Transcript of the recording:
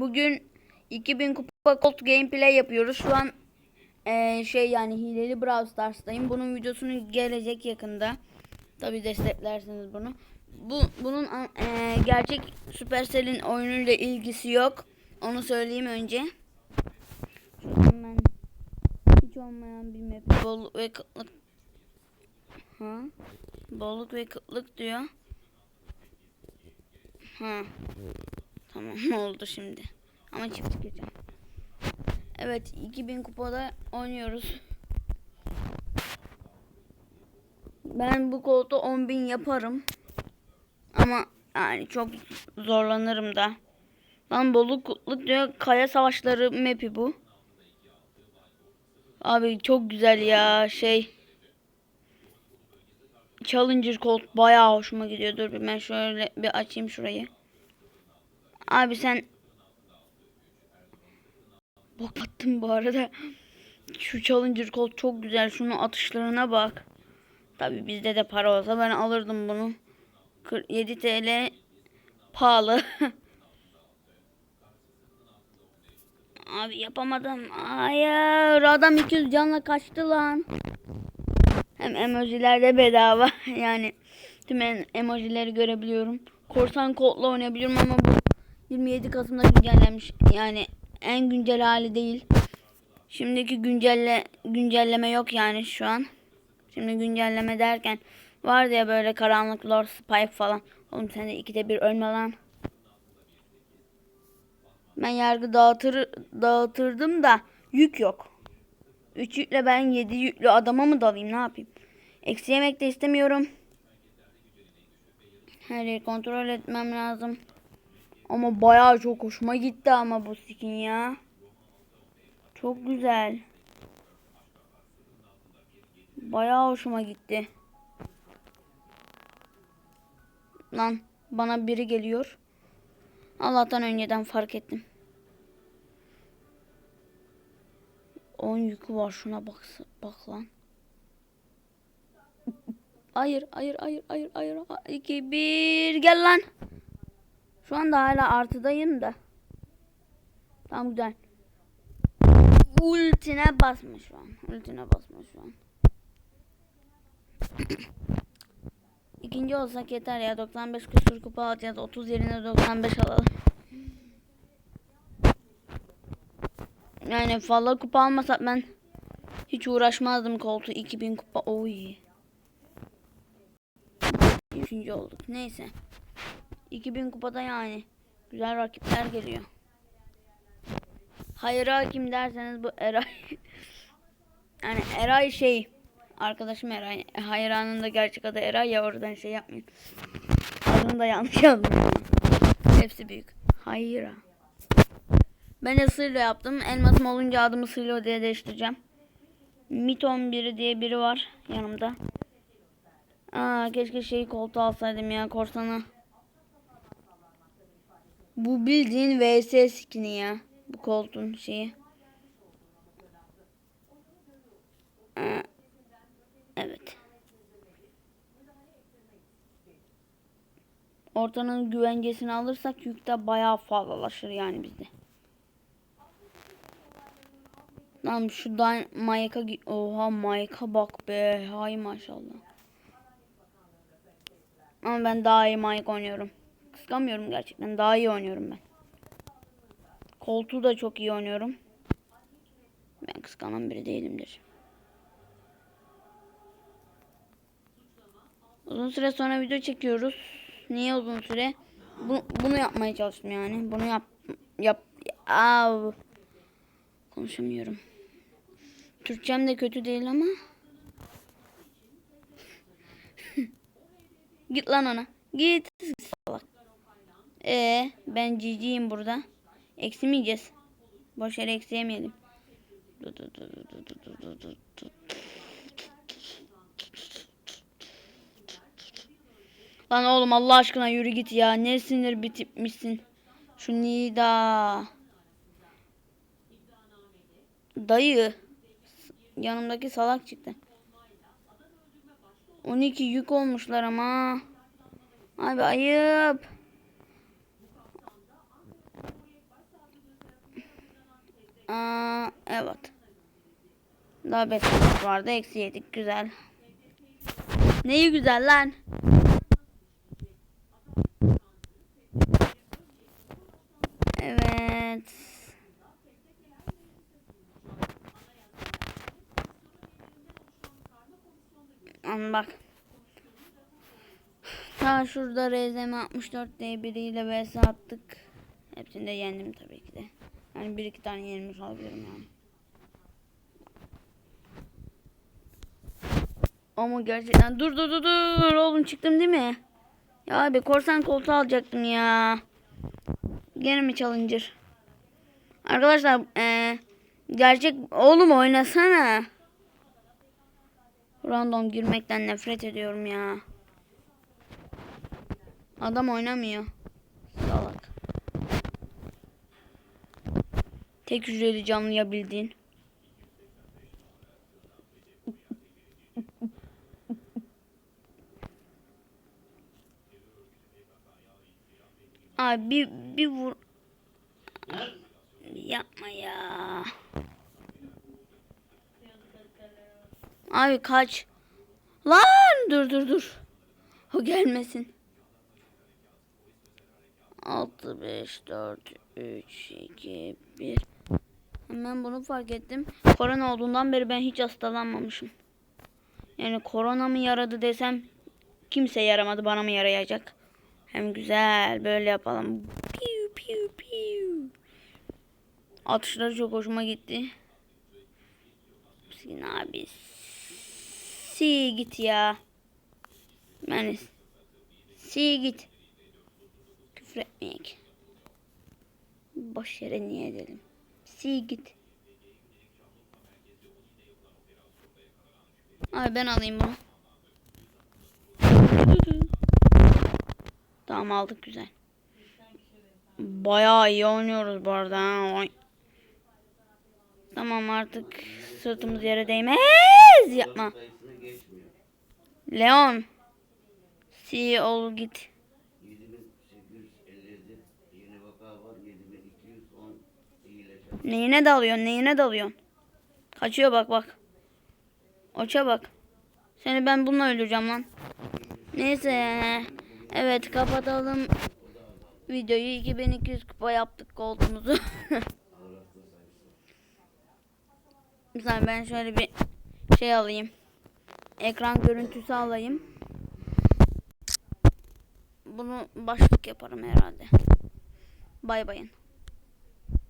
Bugün 2000 kupa Colt gameplay yapıyoruz. Şu an eee, şey yani hileli Brawl Stars'tayım. Bunun videosunu gelecek yakında. Tabi desteklersiniz bunu. Bu bunun eee, gerçek Supercell'in oyunuyla ilgisi yok. Onu söyleyeyim önce. Şuradan ben hiç olmayan bir map bolluk ve kıtlık ha bolluk ve kıtlık diyor. Ha. Tamam oldu şimdi. Ama çift gireceğim. Evet 2000 kupada oynuyoruz. Ben bu koltuğu 10.000 yaparım. Ama yani çok zorlanırım da. Lan bolluk kutluk diyor. Kaya savaşları map'i bu. Abi çok güzel ya şey. Challenger Colt bayağı hoşuma gidiyor. Dur ben şöyle bir açayım şurayı. Abi sen Bok attım bu arada. Şu Challenger Colt çok güzel. Şunun atışlarına bak. Tabi bizde de para olsa ben alırdım bunu. 47 TL pahalı. Abi yapamadım. Hayır adam 200 canla kaçtı lan. Hem emojiler de bedava. Yani tüm emojileri görebiliyorum. Korsan kodla oynayabiliyorum ama bu 27 Kasım'da güncellenmiş. Yani en güncel hali değil. Şimdiki güncelle güncelleme yok yani şu an. Şimdi güncelleme derken vardı ya böyle karanlık Lord Spike falan. Oğlum sen de ikide bir ölme lan. Ben yargı dağıtır, dağıtırdım da yük yok. 3 yükle ben 7 yüklü adama mı dalayım ne yapayım? Eksi yemek de istemiyorum. Her yeri kontrol etmem lazım. Ama bayağı çok hoşuma gitti ama bu skin ya. Çok güzel. Bayağı hoşuma gitti. Lan bana biri geliyor. Allah'tan önceden fark ettim. 10 yükü var şuna bak bak lan. Hayır, hayır, hayır, hayır, hayır. 2 1 gel lan. Şu anda hala artıdayım da. Tamam güzel. Ultine basma şu an. Ultine basma şu an. İkinci olsak yeter ya. 95 küsur kupa alacağız. 30 yerine 95 alalım. Yani fazla kupa almasak ben hiç uğraşmazdım koltuğu 2000 kupa. Oy. Üçüncü olduk. Neyse. 2000 kupada yani. Güzel rakipler geliyor. Hayır kim derseniz bu Eray. yani Eray şey. Arkadaşım Eray. Hayranın da gerçek adı Eray ya oradan şey yapmayın. Adını da yanlış yazdım. Hepsi büyük. Hayra. Ben de Sırlo yaptım. Elmasım olunca adımı Sırlo diye değiştireceğim. Miton biri diye biri var yanımda. Aa keşke şeyi koltuğu alsaydım ya korsanı. Bu bildiğin VS skini ya. Bu koltuğun şeyi. Aa, evet. Ortanın güvencesini alırsak yükte bayağı fazlalaşır yani bizde. Lan şu Mayka Oha Mayka bak be. Hay maşallah. Ama ben daha iyi Mike oynuyorum. Kıskanmıyorum gerçekten. Daha iyi oynuyorum ben. Koltuğu da çok iyi oynuyorum. Ben kıskanan biri değilimdir. Uzun süre sonra video çekiyoruz. Niye uzun süre? Bu, bunu yapmaya çalıştım yani. Bunu yap yap. Av. Konuşamıyorum. Türkçem de kötü değil ama. Git lan ona. Git. Salak. Ee, ben ciciyim burada. Eksimeyeceğiz. Boş yere eksiyemeyelim. Lan oğlum Allah aşkına yürü git ya. Ne sinir bitmişsin. Şu Nida. Dayı. Yanımdaki salak çıktı. 12 yük olmuşlar ama. Abi ayıp. Evet. Daha 5 saat vardı. Eksi yedik. Güzel. Neyi güzel lan? Evet. An bak. Ta şurada RZM 64 diye biriyle vs attık. Hepsini de yendim tabii ki de. Yani bir iki tane yenilmiş olabilirim yani. Ama gerçekten dur dur dur dur oğlum çıktım değil mi? Ya abi korsan koltuğu alacaktım ya. Gene mi challenger? Arkadaşlar eee gerçek oğlum oynasana. Random girmekten nefret ediyorum ya. Adam oynamıyor. Salak. Tek hücreli canlı ya bildiğin. Abi bir, bir vur. Yapma ya. Abi kaç. Lan dur dur dur. O gelmesin. 6 5 4 3 2 1 Hemen bunu fark ettim. Korona olduğundan beri ben hiç hastalanmamışım. Yani korona mı yaradı desem kimse yaramadı bana mı yarayacak? Hem güzel böyle yapalım. Piu piu piu. Atışları çok hoşuma gitti. Sin abi. Si git ya. Yani si git. Küfür. Boş yere niye edelim. Si git. Ay ben alayım bunu. Tamam aldık güzel. Bayağı iyi oynuyoruz bu arada. Oy. Tamam artık sırtımız yere değmez. Yapma. Leon. Ol git. Neyine dalıyorsun? Neyine dalıyorsun? Kaçıyor bak bak. Oça bak. Seni ben bununla öldüreceğim lan. Neyse. Evet kapatalım videoyu. 2200 kupa yaptık koltuğumuzu. Mesela ben şöyle bir şey alayım. Ekran görüntüsü alayım. Bunu başlık yaparım herhalde. Bay bayın.